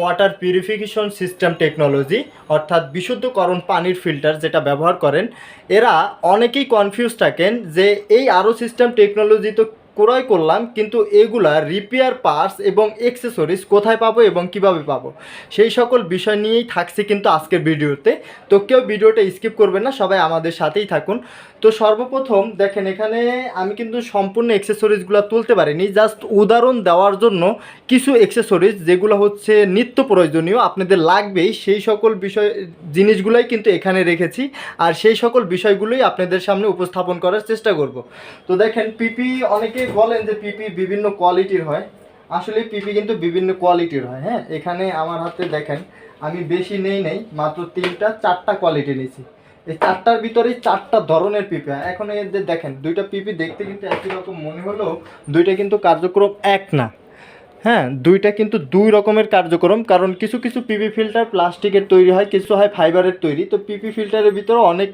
Water purification system technology অর্থাৎ বিশুদ্ধকরণ পানির filter যেটা ব্যবহার করেন, এরা অনেকেই কনফিউজ থাকেন যে এই আরও সিস্টেম টেকনোলজি তো ক্রয় করলাম, কিন্তু এগুলা রিপেয়ার পার্টস এবং এক্সেসরিজ কোথায় পাবো এবং কীভাবে পাবো? সেই সকল বিষয় নিয়েই থাকছে কিন্তু আজকের ভিডিওতে। তো কেউ ভিডিওটা স্কিপ করবেন না, সবাই আমাদের সাথেই থাকুন। তো সর্বপ্রথম দেখেন এখানে আমি কিন্তু সম্পূর্ণ এক্সেসরিজগুলো তুলতে পারিনি জাস্ট উদাহরণ দেওয়ার জন্য কিছু এক্সেসরিজ যেগুলো হচ্ছে নিত্য প্রয়োজনীয়, আপনাদের লাগবেই, সেই সকল বিষয়, জিনিসগুলোই কিন্তু এখানে রেখেছি আর সেই সকল বিষয়গুলোই আপনাদের সামনে উপস্থাপন করার চেষ্টা করব। তো দেখেন পিপি অনেকে বলেন যে পিপি বিভিন্ন কোয়ালিটির হয়, আসলে পিপি কিন্তু বিভিন্ন কোয়ালিটির হয় হ্যাঁ? এখানে আমার হাতে দেখেন, আমি বেশি নেই নেই, মাত্র তিনটা, চারটা কোয়ালিটি নিয়েছি। এই চারটার ভিতরেই চারটা ধরনের পিপি এখন এই যে দেখেন, দুইটা পিপি দেখতে কিন্তু একই রকম মনে হলো দুইটা কিন্তু কার্যক্রম এক না। হ্যাঁ দুইটা কিন্তু দুই রকমের কার্যক্রম, কারণ কিছু কিছু পিপি ফিল্টার প্লাস্টিকের তৈরি হয়, কিছু হয় ফাইবারের তৈরি। তো পিপি ফিল্টারের ভিতরে অনেক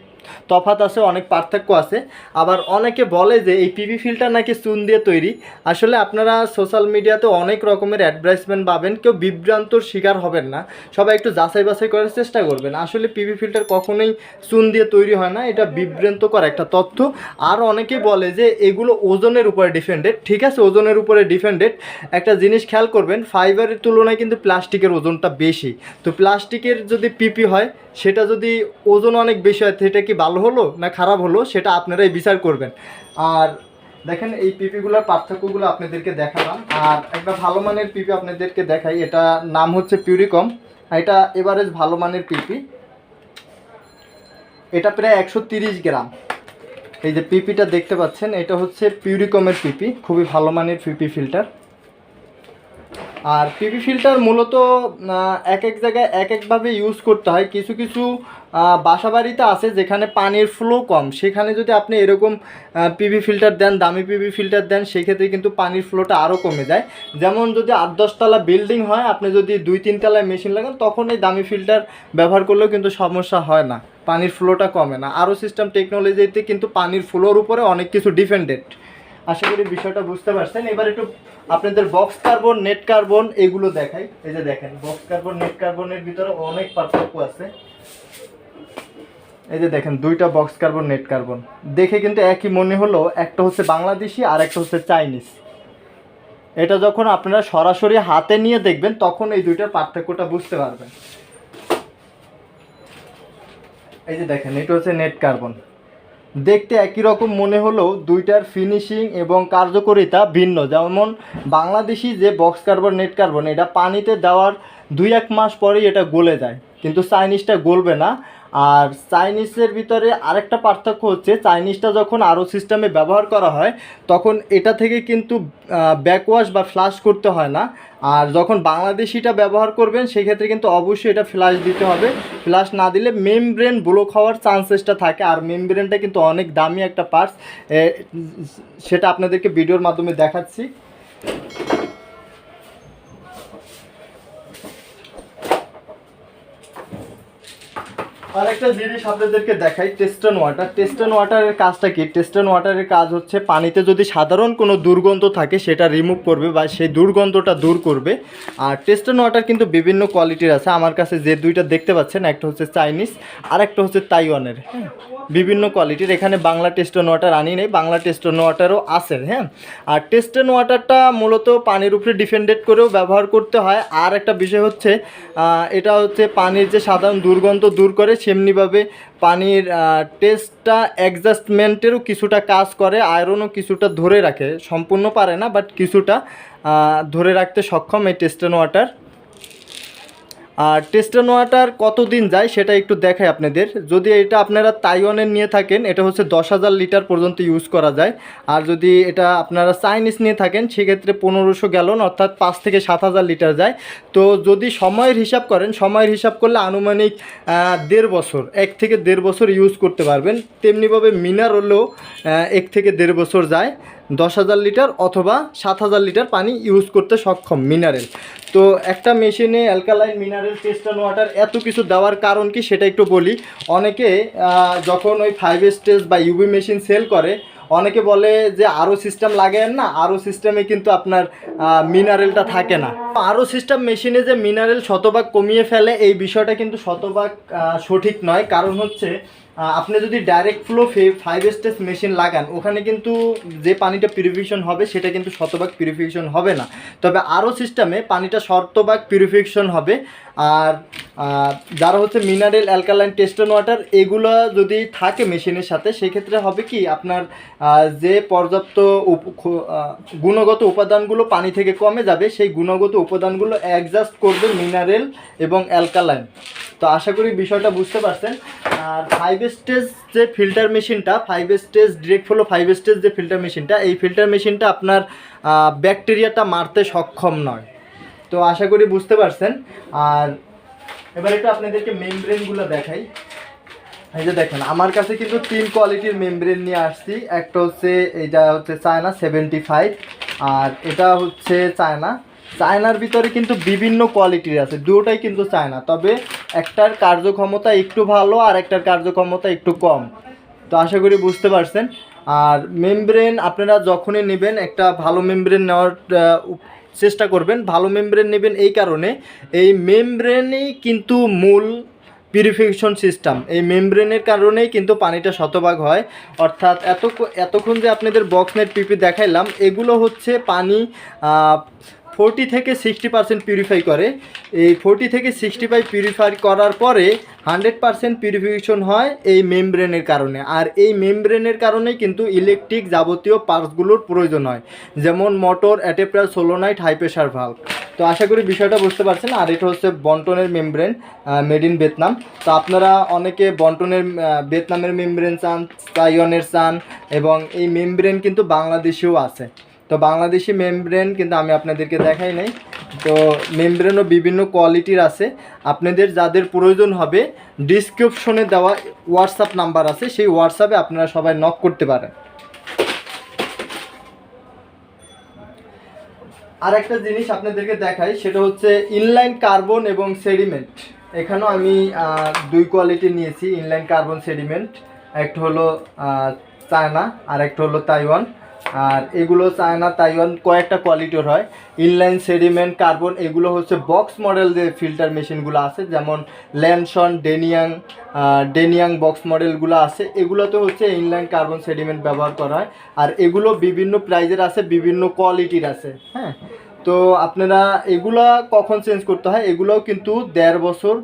তফাত আছে, অনেক পার্থক্য আছে। আবার অনেকে বলে যে এই পিপি ফিল্টার নাকি চুন দিয়ে তৈরি। আসলে আপনারা সোশ্যাল মিডিয়াতে অনেক রকমের অ্যাডভার্টাইজমেন্ট পাবেন, কেউ বিভ্রান্তর শিকার হবেন না। সবাই একটু যাচাই বাছাই করার চেষ্টা করবেন। আসলে পিভি ফিল্টার কখনোই চুন দিয়ে তৈরি হয় না, এটা বিভ্রান্তকর একটা তথ্য। আর অনেকে বলে যে এগুলো ওজনের উপরে ডিপেন্ডেড ঠিক আছে, ওজনের উপরে ডিপেন্ডেড একটা জিনিস খেয়াল করবেন ফাইবারের তুলনায় কিন্তু প্লাস্টিকের ওজনটা বেশি। তো প্লাস্টিকের যদি পিপি হয়, সেটা যদি ওজন অনেক বেশি হয়, সেটা কি ভালো হলো না খারাপ হলো, সেটা আপনারাই বিচার করবেন। আর দেখেন এই পিপিগুলোর পার্থক্যগুলো আপনাদেরকে দেখালাম। আর একটা ভালো মানের পিপি আপনাদেরকে দেখাই, এটা নাম হচ্ছে পিউরিকম। এটা এভারেজ ভালো মানের পিপি। এটা প্রায় একশো গ্রাম। এই যে পিপিটা দেখতে পাচ্ছেন, এটা হচ্ছে পিউরিকমের পিপি, খুবই ভালো মানের পিপি ফিল্টার। আর পিপি ফিল্টার মূলত এক এক জায়গায় এক একভাবে ইউজ করতে হয়। কিছু কিছু আহ, বাসা বাড়িতে আছে যেখানে পানির ফ্লো কম। সেখানে যদি আপনি এরকম পিপি ফিল্টার দেন দামি পিপি ফিল্টার দেন সেক্ষেত্রে কিন্তু পানির ফ্লোটা আরও কমে যায়। যেমন যদি আট দশতলা বিল্ডিং হয় আপনি যদি দুই তিন তলায় মেশিন লাগান তখন এই দামি ফিল্টার ব্যবহার করলেও কিন্তু সমস্যা হয় না। পানির ফ্লোটা কমে না। আরও সিস্টেম টেকনোলজিতে কিন্তু পানির ফ্লোর উপরে অনেক কিছু ডিপেন্ডেড আশা করি বিষয়টা বুঝতে পারছেন। এবার একটু আপনাদের বক্স কার্বন নেট কার্বন এগুলো দেখাই। এই যে দেখেন বক্স কার্বন নেট কার্বনের ভিতরে অনেক পার্থক্য আছে। এই যে দেখেন, দুইটা বক্স কার্বন নেট কার্বন দেখে কিন্তু একই মনে হলো, একটা হচ্ছে বাংলাদেশি আর একটা হচ্ছে চাইনিজ। এটা যখন আপনারা সরাসরি হাতে নিয়ে দেখবেন, তখন এই দুইটার পার্থক্যটা বুঝতে পারবেন। এই যে দেখেন, এটা হচ্ছে নেট কার্বন দেখতে একই রকম মনে হলেও দুইটার ফিনিশিং এবং কার্যকারিতা ভিন্ন। যেমন বাংলাদেশি যে বক্স কার্বন নেট কার্বন এটা পানিতে দেওয়ার দুই এক মাস পরেই এটা গলে যায়। কিন্তু চাইনিজটা গলবে না। আর চাইনিজের ভিতরে আরেকটা পার্থক্য হচ্ছে, চাইনিজটা যখন আরও সিস্টেমে ব্যবহার করা হয়, তখন এটা থেকে কিন্তু ব্যাকওয়াশ বা ফ্লাশ করতে হয় না। আর যখন বাংলাদেশিটা ব্যবহার করবেন, সেক্ষেত্রে কিন্তু অবশ্যই এটা ফ্ল্যাশ দিতে হবে। ফ্ল্যাশ না দিলে মেমব্রেন ব্লক হওয়ার চান্সেসটা থাকে, আর মেমব্রেনটা কিন্তু অনেক দামি একটা পার্টস সেটা আপনাদেরকে ভিডিওর মাধ্যমে দেখাচ্ছি। আর একটা জিনিস আপনাদেরকে দেখাই টেস্টন ওয়াটার টেস্টন ওয়াটারের কাজটা কি? টেস্টন ওয়াটারের কাজ হচ্ছে পানিতে যদি সাধারণ কোনো দুর্গন্ধ থাকে, সেটা রিমুভ করবে বা সেই দুর্গন্ধটা দূর করবে। আর টেস্টন ওয়াটার কিন্তু বিভিন্ন কোয়ালিটির আছে। আমার কাছে যে দুইটা দেখতে পাচ্ছেন, একটা হচ্ছে চাইনিজ আর একটা হচ্ছে তাইওয়ানের হ্যাঁ বিভিন্ন কোয়ালিটির এখানে বাংলা টেস্টন ওয়াটার আনি নেই, বাংলা টেস্টন ওয়াটারও আছে হ্যাঁ। আর টেস্টন ওয়াটারটা মূলত পানির উপরে ডিপেন্ডেড করেও ব্যবহার করতে হয়। আর একটা বিষয় হচ্ছে এটা হচ্ছে পানির যে সাধারণ দুর্গন্ধ দূর করে সেমনিভাবে পানির টেস্টটা অ্যাডজাস্টমেন্টেরও কিছুটা কাজ করে আয়রনও কিছুটা ধরে রাখে। সম্পূর্ণ পারে না বাট কিছুটা ধরে রাখতে সক্ষম এই টেস্টেন ওয়াটার আর টেস্টন ওয়াটার কতদিন যায় সেটা একটু দেখাই আপনাদের। যদি এটা আপনারা তাইওয়ানের নিয়ে থাকেন, এটা হচ্ছে দশ হাজার লিটার পর্যন্ত ইউজ করা যায়। আর যদি এটা আপনারা চাইনিজ নিয়ে থাকেন, সেক্ষেত্রে পনেরোশো গ্যালন অর্থাৎ পাঁচ থেকে সাত হাজার লিটার যায়। তো যদি সময়ের হিসাব করেন, সময়ের হিসাব করলে আনুমানিক দেড় বছর, এক থেকে দেড় বছর ইউজ করতে পারবেন। তেমনিভাবে মিনার হলেও এক থেকে দেড় বছর যায়। দশ হাজার লিটার অথবা সাত হাজার লিটার পানি ইউজ করতে সক্ষম মিনারেল। তো একটা মেশিনে অ্যালকালাইন মিনারেল, টেস্টন ওয়াটার এত কিছু দেওয়ার কারণ কি সেটা একটু বলি। অনেকে যখন ওই ফাইভ স্টেজ বা ইউবি মেশিন সেল করে, অনেকে বলে যে আরও সিস্টেম লাগায়েন না, আরও সিস্টেমে কিন্তু আপনার মিনারেলটা থাকে না। আরও সিস্টেম মেশিনে যে মিনারেল শতভাগ কমিয়ে ফেলে, এই বিষয়টা কিন্তু শতভাগ সঠিক নয়। কারণ হচ্ছে আপনি যদি direct flow five stage machine লাগান, ওখানে কিন্তু যে পানিটা পিউরিফিকেশন হবে, সেটা কিন্তু শতভাগ পিউরিফিকেশন হবে না। তবে আরও সিস্টেমে পানিটা শতভাগ পিউরিফিকেশন হবে। আর যারা হচ্ছে মিনারেল অ্যালকালাইন টেস্টন ওয়াটার এগুলো যদি থাকে মেশিনের সাথে, সেক্ষেত্রে হবে কি, আপনার যে পর্যাপ্ত গুণগত উপাদানগুলো পানি থেকে কমে যাবে, সেই গুণগত উপাদানগুলো অ্যাডজাস্ট করবে মিনারেল এবং অ্যালকালাইন তো আশা করি বিষয়টা বুঝতে পারছেন। আর ফাইভ স্টেজ যে ফিল্টার মেশিনটা five stage direct flow five stage যে ফিল্টার মেশিনটা এই ফিল্টার মেশিনটা আপনার ব্যাকটেরিয়াটা মারতে সক্ষম নয়। তো আশা করি বুঝতে পারছেন। আর এবার একটু আপনাদেরকে মেমব্রেনগুলো দেখাই। এই যে দেখেন, আমার কাছে কিন্তু তিন কোয়ালিটির মেমব্রেন নিয়ে আসছি। একটা হচ্ছে এইটা হচ্ছে চায়না সেভেন্টি ফাইভ আর এটা হচ্ছে চায়না চায়নার ভিতরে কিন্তু বিভিন্ন কোয়ালিটির আছে দুটোটাই কিন্তু চায়না। তবে একটার কার্যক্ষমতা একটু ভালো আর একটার কার্যক্ষমতা একটু কম। তো আশা করি বুঝতে পারছেন। আর মেমব্রেন আপনারা যখনই নেবেন, একটা ভালো মেমব্রেন নেওয়ার চেষ্টা করবেন। ভালো মেমব্রেন নেবেন এই কারণে, এই মেমব্রেনই কিন্তু মূল পিউরিফিকেশন সিস্টেম। এই মেমব্রেনের কারণেই কিন্তু পানিটা শতভাগ হয়। অর্থাৎ এত এতক্ষণ যে আপনাদের বক্স নেট পিপি দেখাইলাম, এগুলো হচ্ছে পানি ফোরটি থেকে সিক্সটি পার্সেন্ট পিউরিফাই করে। এই ফোরটি থেকে সিক্সটি ফাইভ পিউরিফাই করার পরে হান্ড্রেড পার্সেন্ট পিউরিফিকেশন হয় এই মেমব্রেনের কারণে। আর এই মেমব্রেনের কারণেই কিন্তু ইলেকট্রিক যাবতীয় পার্টসগুলোর প্রয়োজন হয়। যেমন মোটর অ্যাটেপ্রাল সোলোনাইট হাই প্রেশার ভাল্ব তো আশা করি বিষয়টা বুঝতে পারছেন। আর এটা হচ্ছে বন্টনের মেমব্রেন মেড ইন ভিয়েতনাম তো আপনারা অনেকে বন্টনের ভিয়েতনামের মেমব্রেন চান তাইওয়ানের চান, এবং এই মেমব্রেন কিন্তু বাংলাদেশেও আছে। তো বাংলাদেশি মেমব্রেন কিন্তু আমি আপনাদেরকে দেখাই নাই। তো মেমব্রেনও বিভিন্ন কোয়ালিটির আছে। আপনাদের যাদের প্রয়োজন হবে ডিসক্রিপশনে দেওয়া হোয়াটসঅ্যাপ নাম্বার আছে। সেই হোয়াটসঅ্যাপে আপনারা সবাই নক করতে পারেন। আর একটা জিনিস আপনাদেরকে দেখাই, সেটা হচ্ছে ইনলাইন কার্বন এবং সেডিমেন্ট এখানেও আমি দুই কোয়ালিটি নিয়েছি ইনলাইন কার্বন সেডিমেন্ট একটা হলো চায়না আর একটা হলো তাইওয়ান। আর এগুলো চায়না তাইওয়ান কয়েকটা কোয়ালিটির হয়। ইনলাইন সেডিমেন্ট কার্বন এগুলো হচ্ছে বক্স মডেল যে ফিল্টার মেশিনগুলো আছে, যেমন ল্যানসন ডেনিয়াং ডেনিয়াং বক্স মডেলগুলো আছে, এগুলোতে হচ্ছে ইনলাইন কার্বন সেডিমেন্ট ব্যবহার করা হয়। আর এগুলো বিভিন্ন প্রাইজের আছে, বিভিন্ন কোয়ালিটির আছে হ্যাঁ? তো আপনারা এগুলা কখন চেঞ্জ করতে হয়? এগুলোও কিন্তু দেড় বছর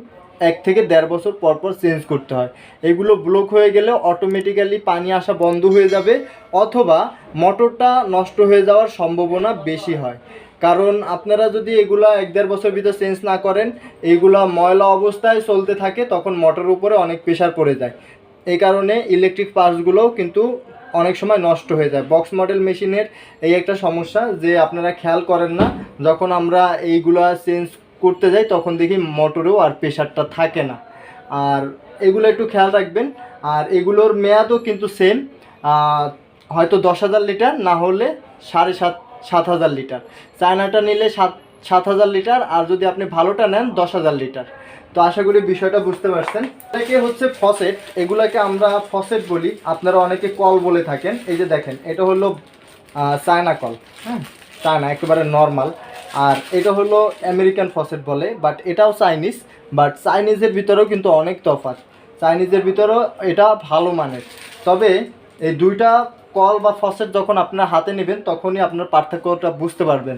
এক থেকে দেড় বছর পর পর চেঞ্জ করতে হয়। এগুলো ব্লক হয়ে গেলে অটোমেটিক্যালি পানি আসা বন্ধ হয়ে যাবে অথবা মোটরটা নষ্ট হয়ে যাওয়ার সম্ভাবনা বেশি হয়। কারণ আপনারা যদি এগুলা এক দেড় বছর ভিতর চেঞ্জ না করেন এইগুলা ময়লা অবস্থায় চলতে থাকে, তখন মোটরের উপরে অনেক প্রেশার পড়ে যায়। এই কারণে ইলেকট্রিক পার্টসগুলোও কিন্তু অনেক সময় নষ্ট হয়ে যায়। বক্স মডেল মেশিনের এই একটা সমস্যা যে আপনারা খেয়াল করেন না, যখন আমরা এইগুলা চেঞ্জ করতে যাই, তখন দেখি মোটরেও আর প্রেশারটা থাকে না। আর এগুলো একটু খেয়াল রাখবেন, আর এগুলোর মেয়াদও কিন্তু সেম হয়তো দশ হাজার লিটার, না হলে সাড়ে সাত সাত হাজার লিটার। চায়নাটা নিলে সাত সাত হাজার লিটার, আর যদি আপনি ভালোটা নেন, দশ হাজার লিটার। তো আশা করি বিষয়টা বুঝতে পারছেন। এটাকে হচ্ছে ফসেট এগুলাকে আমরা ফসেট বলি। আপনারা অনেকে কল বলে থাকেন। এই যে দেখেন, এটা হলো চায়না কল হ্যাঁ? চায়না, একেবারে নর্মাল আর এটা হলো আমেরিকান ফসেট বলে বাট এটাও চাইনিজ বাট চাইনিজের ভিতরেও কিন্তু অনেক তফাৎ। চাইনিজের ভিতরেও এটা ভালো মানের। তবে এই দুইটা কল বা ফসেট যখন আপনার হাতে নেবেন, তখনই আপনার পার্থক্যটা বুঝতে পারবেন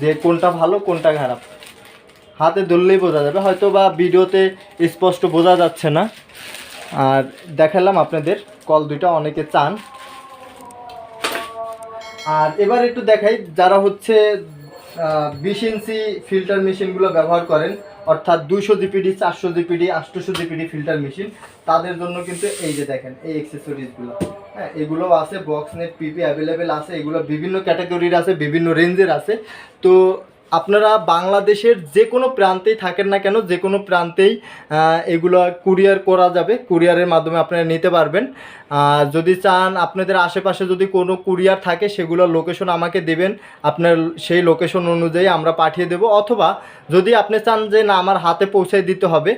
যে কোনটা ভালো, কোনটা খারাপ। হাতে ধরলেই বোঝা যাবে হয়তো বা ভিডিওতে স্পষ্ট বোঝা যাচ্ছে না। আর দেখালাম আপনাদের, কল দুইটা অনেকে চান। আর এবার একটু দেখাই, যারা হচ্ছে বিশ ইঞ্চি ফিল্টার মেশিনগুলো ব্যবহার করেন। অর্থাৎ দুইশো জিপিডি, চারশো জিপিডি, আটশোশো জিপিডি ফিল্টার মেশিন তাদের জন্য কিন্তু এই যে দেখেন, এই অ্যাক্সেসরিজগুলো হ্যাঁ এগুলোও আছে বক্স নেট পিপি অ্যাভেলেবেল আছে, এগুলো বিভিন্ন ক্যাটাগরির আছে, বিভিন্ন রেঞ্জের আছে। তো আপনারা বাংলাদেশের যে কোনো প্রান্তেই থাকেন না কেন, যে কোনো প্রান্তেই এগুলো কুরিয়ার করা যাবে, কুরিয়ারের মাধ্যমে আপনারা নিতে পারবেন। যদি চান আপনাদের আশেপাশে যদি কোনো কুরিয়ার থাকে সেগুলোর লোকেশন আমাকে দেবেন, আপনার সেই লোকেশন অনুযায়ী আমরা পাঠিয়ে দেব। অথবা যদি আপনি চান যে না, আমার হাতে পৌঁছে দিতে হবে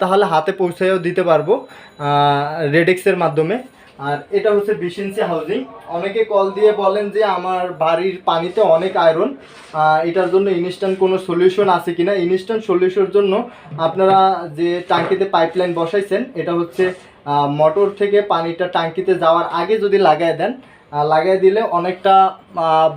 তাহলে হাতে পৌঁছেও দিতে পারব রেডেক্সের মাধ্যমে। আর এটা হচ্ছে বিশ ইঞ্চি হাউজিং অনেকে কল দিয়ে বলেন যে আমার বাড়ির পানিতে অনেক আয়রন এটার জন্য ইনস্ট্যান্ট কোনো সলিউশন আছে কিনা? ইনস্ট্যান্ট সলিউশনের জন্য আপনারা যে টাঙ্কিতে পাইপলাইন বসাইছেন, এটা হচ্ছে মোটর থেকে পানিটা টাঙ্কিতে যাওয়ার আগে যদি লাগায় দেন লাগাই দিলে অনেকটা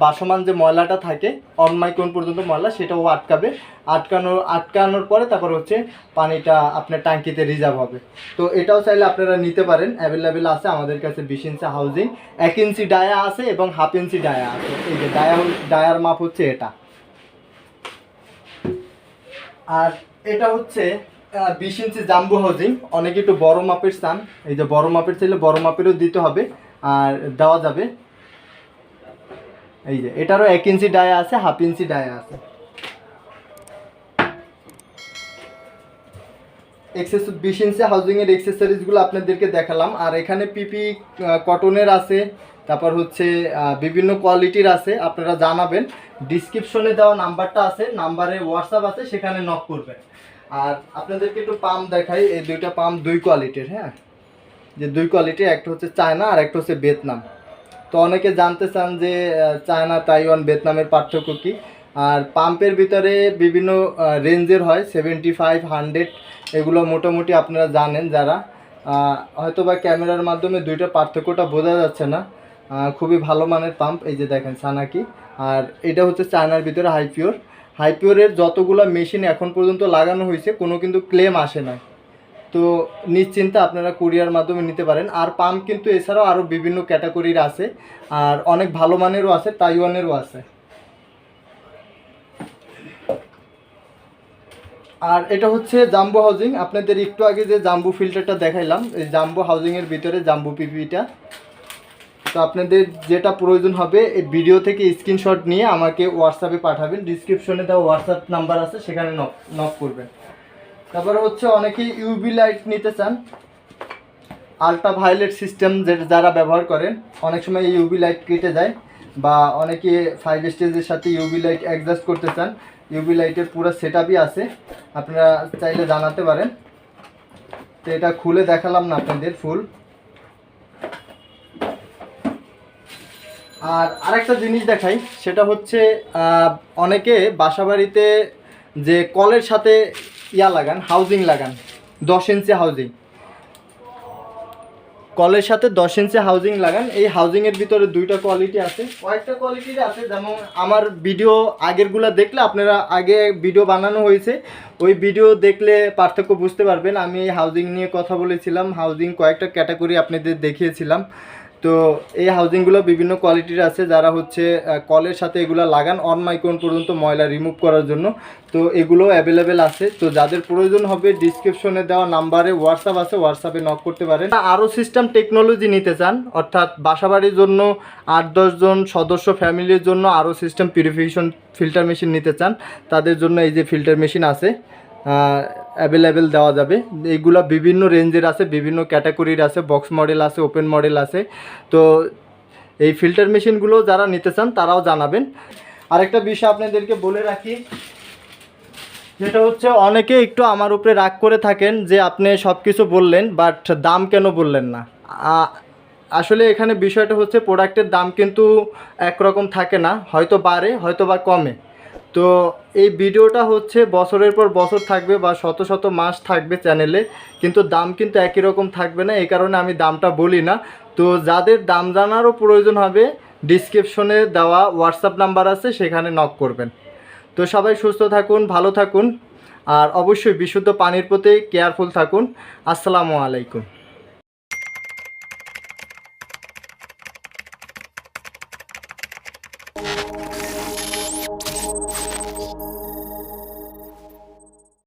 বাসমান যে ময়লাটা থাকে অনমাইক্রন পর্যন্ত ময়লা সেটাও আটকাবে। আটকানোর আটকানোর পরে তারপর হচ্ছে পানিটা আপনার টাঙ্কিতে রিজার্ভ হবে। তো এটাও চাইলে আপনারা নিতে পারেন। অ্যাভেলেবেল আছে আমাদের কাছে বিশ ইঞ্চি হাউজিং এক ইঞ্চি ডায়া আছে এবং হাফ ইঞ্চি ডায়া আছে। এই যে ডায়া ডায়ার মাপ হচ্ছে এটা। আর এটা হচ্ছে বিশ ইঞ্চি জাম্বু হাউজিং অনেকে একটু বড় মাপের চান। এই যে বড় মাপের চাইলে বড় মাপেরও দিতে হবে। আর দেওয়া যাবে। এই যে, এটারও এক ইঞ্চি ডায়া আছে, হাফ ইঞ্চি ডায়া আছে। এক্সেস বিশ ইঞ্চি হাউজিংয়ের এক্সেসরিজগুলো আপনাদেরকে দেখালাম। আর এখানে পিপি কটনের আছে, তারপর হচ্ছে বিভিন্ন কোয়ালিটির আছে, আপনারা জানাবেন। ডিসক্রিপশনে দেওয়া নাম্বারটা আছে নাম্বারে হোয়াটসঅ্যাপ আছে, সেখানে নক করবেন। আর আপনাদেরকে একটু পাম্প দেখাই, এই দুইটা পাম্প দুই কোয়ালিটির হ্যাঁ? যে দুই কোয়ালিটি, একটা হচ্ছে চায়না আর একটা হচ্ছে ভিয়েতনাম। তো অনেকে জানতে চান যে চায়না, তাইওয়ান, ভিয়েতনামের পার্থক্য কী? আর পাম্পের ভিতরে বিভিন্ন রেঞ্জের হয়, সেভেন্টি ফাইভ, হান্ড্রেড, এগুলো মোটামুটি আপনারা জানেন যারা। হয়তো বা ক্যামেরার মাধ্যমে দুইটা পার্থক্যটা বোঝা যাচ্ছে না। খুবই ভালো মানের পাম্প, এই যে দেখেন সানাকি। আর এটা হচ্ছে চায়নার ভিতরে হাইপিওর। হাইপিওরের যতগুলো মেশিন এখন পর্যন্ত লাগানো হয়েছে, কোনো কিন্তু ক্লেম আসে না তো নিশ্চিন্তে আপনারা কুরিয়ার মাধ্যমে নিতে পারেন। আর পাম্প কিন্তু এছাড়াও আরও বিভিন্ন ক্যাটাগরির আছে। আর অনেক ভালো মানেরও আছে, তাইওয়ানেরও আছে। আর এটা হচ্ছে জাম্বো হাউজিং আপনাদের একটু আগে যে জাম্বু ফিল্টারটা দেখাইলাম, এই জাম্বো হাউজিংয়ের ভিতরে জাম্বু পিপিটা তো আপনাদের যেটা প্রয়োজন হবে, এই ভিডিও থেকে স্ক্রিনশট নিয়ে আমাকে হোয়াটসঅ্যাপে পাঠাবেন। ডিসক্রিপশনে দেওয়া হোয়াটসঅ্যাপ নাম্বার আছে, সেখানে নক নক করবেন। তারপরে হচ্ছে অনেকেই ইউবি লাইট নিতে চান। আলট্রা ভায়োলেট সিস্টেম যেটা যারা ব্যবহার করেন, অনেক সময় ইউবি লাইট কেটে যায় বা অনেকে ফাইভ স্টেজের সাথে ইউবি লাইট অ্যাডজাস্ট করতে চান। ইউবি লাইটের পুরো সেট আছে, আপনারা চাইলে জানাতে পারেন। তো এটা খুলে দেখালাম না আপনাদের ফুল আর আরেকটা জিনিস দেখাই, সেটা হচ্ছে অনেকে বাসাবাড়িতে যে কলের সাথে ইয়া লাগান হাউজিং লাগান, দশ ইঞ্চি হাউজিং কলের সাথে দশ ইঞ্চি হাউজিং লাগান, এই হাউজিংয়ের ভিতরে দুইটা কোয়ালিটি আছে। কয়েকটা কোয়ালিটির আছে, যেমন আমার ভিডিও আগেরগুলো দেখলে আপনারা আগে ভিডিও বানানো হয়েছে, ওই ভিডিও দেখলে পার্থক্য বুঝতে পারবেন। আমি এই হাউজিং নিয়ে কথা বলেছিলাম হাউজিং কয়েকটা ক্যাটাগরি আপনাদের দেখিয়েছিলাম। তো এই হাউজিংগুলো বিভিন্ন কোয়ালিটির আছে, যারা হচ্ছে কলের সাথে এগুলো লাগান অন মাইক্রন পর্যন্ত ময়লা রিমুভ করার জন্য। তো এগুলো অ্যাভেলেবেল আছে। তো যাদের প্রয়োজন হবে ডিসক্রিপশনে দেওয়া নাম্বারে হোয়াটসঅ্যাপ আছে হোয়াটসঅ্যাপে নক করতে পারেন। আরও সিস্টেম টেকনোলজি নিতে চান, অর্থাৎ বাসাবাড়ির জন্য আট দশজন সদস্য ফ্যামিলির জন্য আরও সিস্টেম পিউরিফিকেশন ফিল্টার মেশিন নিতে চান, তাদের জন্য এই যে ফিল্টার মেশিন আছে। অ্যাভেলেবেল দেওয়া যাবে। এইগুলো বিভিন্ন রেঞ্জের আছে, বিভিন্ন ক্যাটাগরির আছে বক্স মডেল আছে ওপেন মডেল আছে। তো এই ফিল্টার মেশিনগুলো যারা নিতে চান, তারাও জানাবেন। আরেকটা বিষয় আপনাদেরকে বলে রাখি, যেটা হচ্ছে অনেকে একটু আমার উপরে রাগ করে থাকেন যে আপনি সব কিছু বললেন বাট দাম কেন বললেন না? আসলে এখানে বিষয়টা হচ্ছে প্রোডাক্টের দাম কিন্তু একরকম থাকে না, হয়তো বাড়ে হয়তো বা কমে। তো এই ভিডিওটা হচ্ছে বছরের পর বছর থাকবে বা শত শত মাস থাকবে চ্যানেলে, কিন্তু দাম কিন্তু একই রকম থাকবে না, এই কারণে আমি দামটা বলি না। তো যাদের দাম জানারও প্রয়োজন হবে ডিসক্রিপশনে দেওয়া হোয়াটসঅ্যাপ নাম্বার আছে, সেখানে নক করবেন। তো সবাই সুস্থ থাকুন, ভালো থাকুন, আর অবশ্যই বিশুদ্ধ পানির প্রতি কেয়ারফুল থাকুন। আসসালামু আলাইকুম।